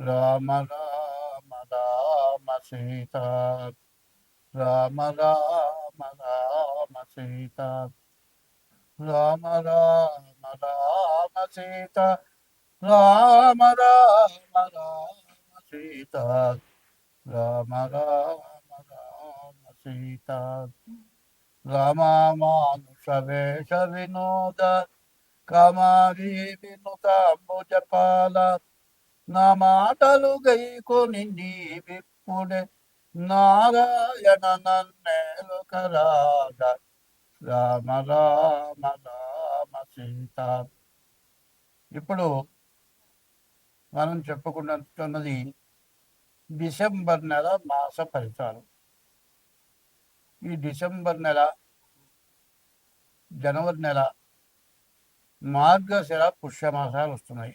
రామ రామ రామ సీత రామ రామ రామ సీత రామ రామ రామ సీత రామ రామ రామ సీత రామ రామ రామ సీత రామానుష వేష వినోద కమారి వినుతాంబుజపాల నా మాటలు గైకొని నీ విప్పుడే నారాయణ నన్నేలుకరాగ రామ రామ రామ సీత. ఇప్పుడు మనం చెప్పుకుంటున్నది డిసెంబర్ నెల మాస ఫలితాలు. ఈ డిసెంబర్ నెల జనవరి నెల మార్గశిర పుష్యమాసాలు వస్తున్నాయి.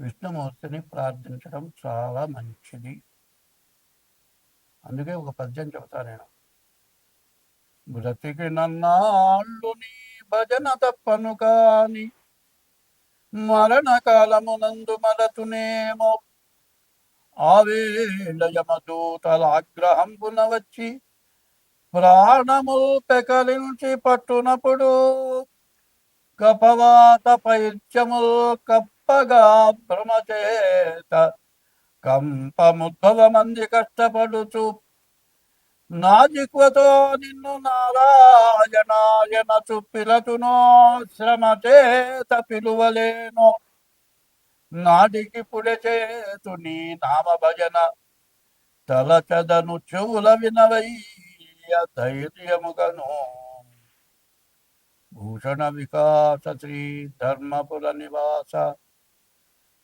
విష్ణుమూర్తిని ప్రార్థించడం చాలా మంచిది. అందుకే ఒక పద్యం చెబుతా నేను. బ్రతికి నన్నాళ్ళు నీ భజన తప్పను కాని మరణ కాలమునందు మరతునేమో ఆవేళ యమదూతల ఆగ్రహంపున వచ్చి ప్రాణము పెకలించి పట్టునప్పుడు కపవాత పైత్యముల్ కప్పగా భ్రమచేత కంపముద్భవ మంది కష్టపడుచు నాజిక్వతో నిన్ను నారాయణాయన చుప్పిలచునో శ్రమ చేత పిలువలేను. నాటికి పుడె చేతు నీ నామ భజన తలచదను చెవుల వినవయ్య ధైర్యముగను. భూషణ వికాస శ్రీ ధర్మపుర నివాస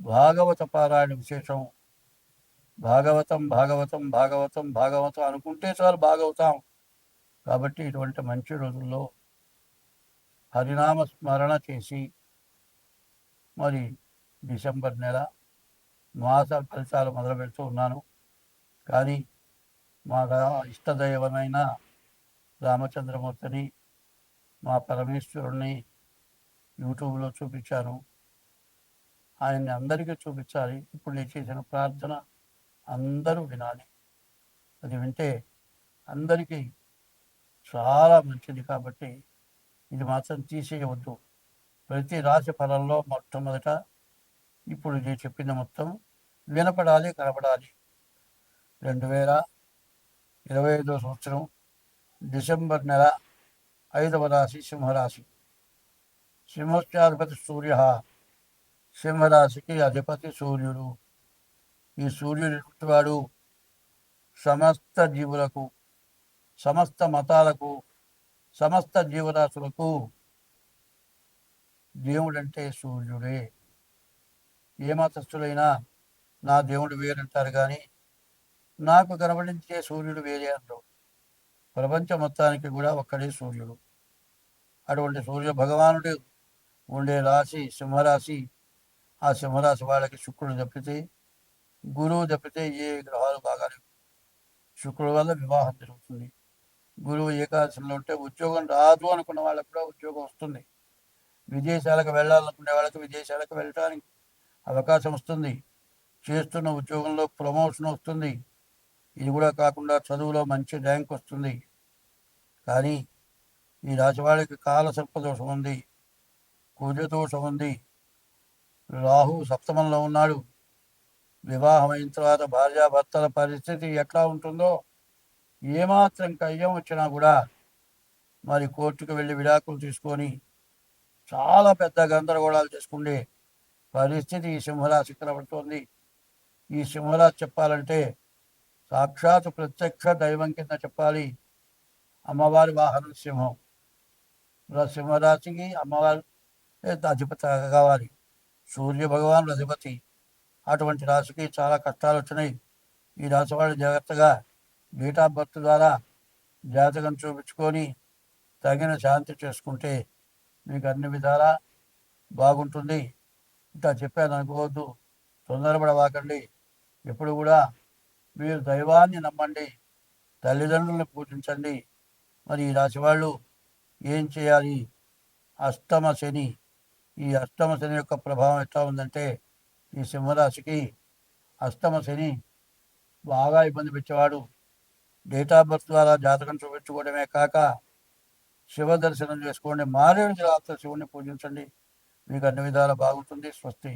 భాగవత పారాయణ విశేషం. భాగవతం భాగవతం భాగవతం భాగవతం అనుకుంటే చాలు భాగవతం. కాబట్టి ఇటువంటి మంచి రోజుల్లో హరినామ స్మరణ చేసి మరి డిసెంబర్ నెల మాస ఫలితాలు మొదలు పెడుతూ ఉన్నాను. కానీ మా రా- ఇష్టదైవమైన రామచంద్రమూర్తిని మా పరమేశ్వరుణ్ణి యూట్యూబ్లో చూపించాను. ఆయన్ని అందరికీ చూపించాలి. ఇప్పుడు నేను చేసిన ప్రార్థన అందరూ వినాలి. అది వింటే అందరికీ చాలా మంచిది కాబట్టి ఇది మాత్రం తీసేయవద్దు. ప్రతి రాశి ఫలంలో మొట్టమొదట ఇప్పుడు నేను చెప్పిన మొత్తం వినపడాలి కనపడాలి. రెండు వేల ఇరవై ఐదో సంవత్సరం డిసెంబర్ నెల ఐదవ రాశి సింహరాశి. సింహస్యాధిపతి సూర్య సింహరాశికి అధిపతి సూర్యుడు. ఈ సూర్యుడు వాడు సమస్త జీవులకు సమస్త మతాలకు సమస్త జీవరాశులకు దేవుడంటే సూర్యుడే. ఏ మతస్థులైనా నా దేవుడు వేరంటారు కానీ నాకు కనబడించే సూర్యుడు వేరే అంటారు. ప్రపంచ మొత్తానికి కూడా ఒక్కడే సూర్యుడు. అటువంటి సూర్య భగవానుడు ఉండే రాశి సింహరాశి ఆ సింహరాశి వాళ్ళకి శుక్రుడు తప్పితే గురువు తప్పితే ఏ గ్రహాలు బాగా శుక్రుడు వల్ల వివాహం జరుగుతుంది. గురువు ఏకాదశిలో ఉంటే ఉద్యోగం రాదు అనుకున్న వాళ్ళకు కూడా ఉద్యోగం వస్తుంది. విదేశాలకు వెళ్ళాలనుకునే వాళ్ళకి విదేశాలకు వెళ్ళడానికి అవకాశం వస్తుంది. చేస్తున్న ఉద్యోగంలో ప్రమోషన్ వస్తుంది. ఇది కూడా కాకుండా చదువులో మంచి ర్యాంక్ వస్తుంది. కానీ ఈ రాశి వాళ్ళకి కాల సర్పదోషం ఉంది. కుజదోషం ఉంది. రాహు సప్తమంలో ఉన్నాడు. వివాహం అయిన తర్వాత భార్యాభర్తల పరిస్థితి ఎట్లా ఉంటుందో ఏమాత్రం కయ్యం వచ్చినా కూడా మరి కోర్టుకు వెళ్ళి విడాకులు తీసుకొని చాలా పెద్ద గందరగోళాలు చేసుకుండే పరిస్థితి ఈ సింహరాశి కనబడుతోంది. ఈ సింహరాశి చెప్పాలంటే సాక్షాత్ ప్రత్యక్ష దైవం కింద చెప్పాలి. అమ్మవారి వాహనం సింహం. సింహరాశికి అమ్మవారి అధిపత కావాలి. సూర్య భగవానుడు అధిపతి. అటువంటి రాశికి చాలా కష్టాలు వచ్చినాయి ఈ రాశి వాళ్ళు జాగ్రత్తగా డేట్ ఆఫ్ బర్త్ ద్వారా జాతకం చూపించుకొని తగిన శాంతి చేసుకుంటే మీకు అన్ని విధాలా బాగుంటుంది. ఇంకా చెప్పాను అనుకోవద్దు. తొందరపడవాకండి. ఎప్పుడు కూడా మీరు దైవాన్ని నమ్మండి. తల్లిదండ్రులను పూజించండి. మరి ఈ రాశి వాళ్ళు ఏం చేయాలి? అష్టమ శని. ఈ అష్టమ శని యొక్క ప్రభావం ఎట్లా ఉందంటే ఈ సింహరాశికి అష్టమ శని బాగా ఇబ్బంది పెట్టేవాడు. డేట్ ఆఫ్ బర్త్ ద్వారా జాతకం చూపించుకోవడమే కాక శివ దర్శనం చేసుకోండి. మారేడు రాత్రి శివుని పూజించండి. మీకు అన్ని విధాలా బాగుంటుంది. స్వస్తి.